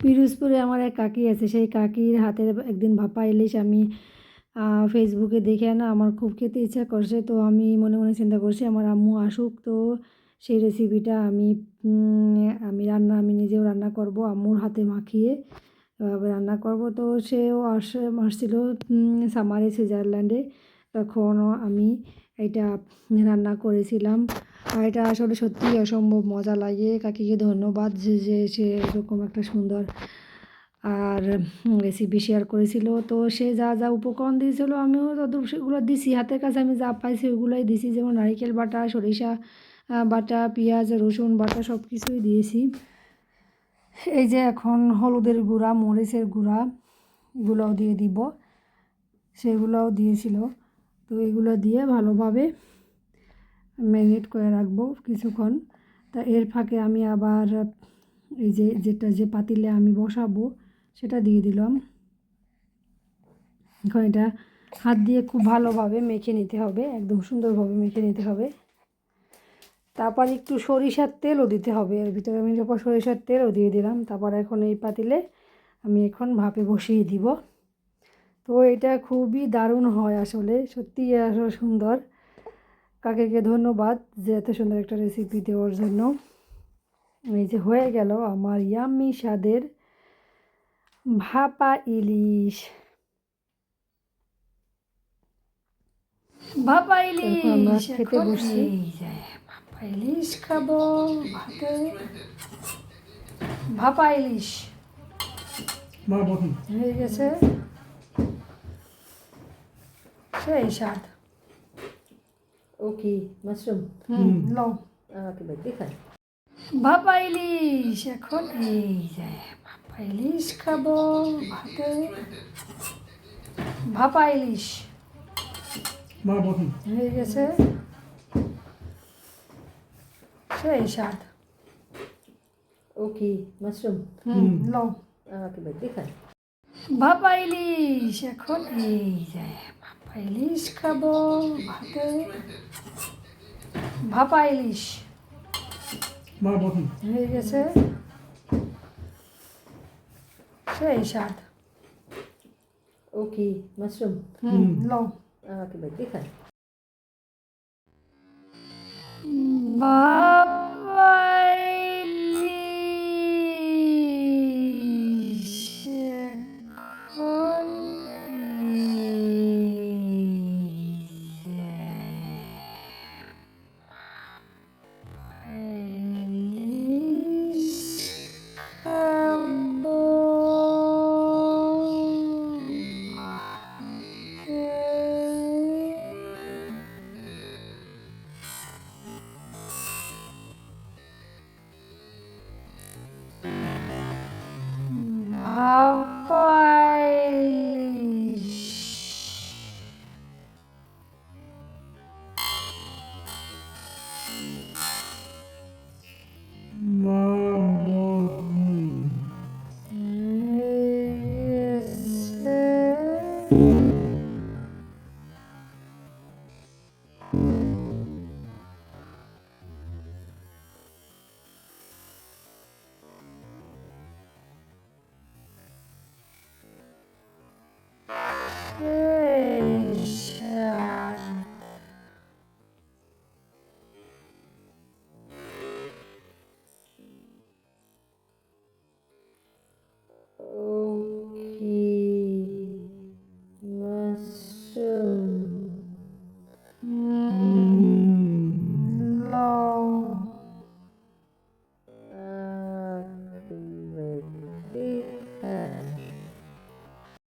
পিরোজপুরে আমার এক কাকি আছে, সেই কাকির হাতের একদিন ভাপা ইলিশ আমি ফেসবুকে দেখে না, আমার খুব খেতে ইচ্ছা করছে, তো আমি মনে মনে চিন্তা করছি আমার আম্মু আসুক, তো সেই রেসিপিটা আমি আমি রান্না, আমি নিজেও রান্না করব, আম্মুর হাতে মাখিয়ে এভাবে রান্না করব, তো সেও আসে, আসছিল সামারে সুইজারল্যান্ডে, তখনও আমি এটা রান্না করেছিলাম। আর এটা আসলে সত্যিই অসম্ভব মজা লাগে। কাকিকে ধন্যবাদ যে সে এরকম একটা সুন্দর আর রেসিপি শেয়ার করেছিল। তো সে যা যা উপকরণ দিয়েছিল আমিও তত সেগুলো দিছি। হাতের কাছে আমি যা পাইছি ওগুলোই দিছি। যেমন নারিকেল বাটা, সরিষা বাটা, পেঁয়াজ, রসুন বাটা সব কিছুই দিয়েছি। এই যে এখন হলুদের গুঁড়া, মরিচের গুঁড়া এগুলোও দিয়ে দিব। সেগুলোও দিয়েছিল। তো এগুলো দিয়ে ভালোভাবে ম্যারিনেট করে রাখব কিছুক্ষণ। তা এর ফাঁকে আমি আবার এই যে, যেটা যে পাতিলে আমি বসাবো, সেটা দিয়ে দিলাম। এখন এটা হাত দিয়ে খুব ভালোভাবে মেখে নিতে হবে, একদম সুন্দরভাবে মেখে নিতে হবে। তারপর একটু সরিষার তেলও দিতে হবে, এর ভিতরে আমি যখন সরিষার তেলও দিয়ে দিলাম, তারপর এখন এই পাতিলে আমি এখন ভাপে বসিয়ে দিব। তো এটা খুবই দারুণ হয় আসলে, সত্যিই আসলে সুন্দর। কাকেকে ধন্যবাদ যে এত সুন্দর একটা রেসিপি দেওয়ার জন্য। এই যে হয়ে গেল আমার ইয়াম্মি স্বাদের ভাপা ইলিশ। ভাপা ইলিশ আমরা খেতে বসছি। ভাপা ইলিশ খাব ভাতে। ভাপা ইলিশ। হয়ে গেছে। সেই স্বাদ। ও কি মাশরুম হুম লও আমাকে বেশ দেখান ভাপা ইলিশ এখন এই যে ভাপা ইলিশ খাব ভাতে ভাপা ইলিশ মা বসুন হয়ে গেছে সেই স্বাদ ও কি মাশরুম হুম লও আমাকে বেশ দেখান ভাপা ইলিশ এখন এই যে ইলিশ খাব ভাতে। ভাপা ইলিশ। মা বসুন হয়ে গেছে। সেই স্বাদ। ও কি মাশরুম। হুম লও। আমাকে বেশ দেখান Música Oh.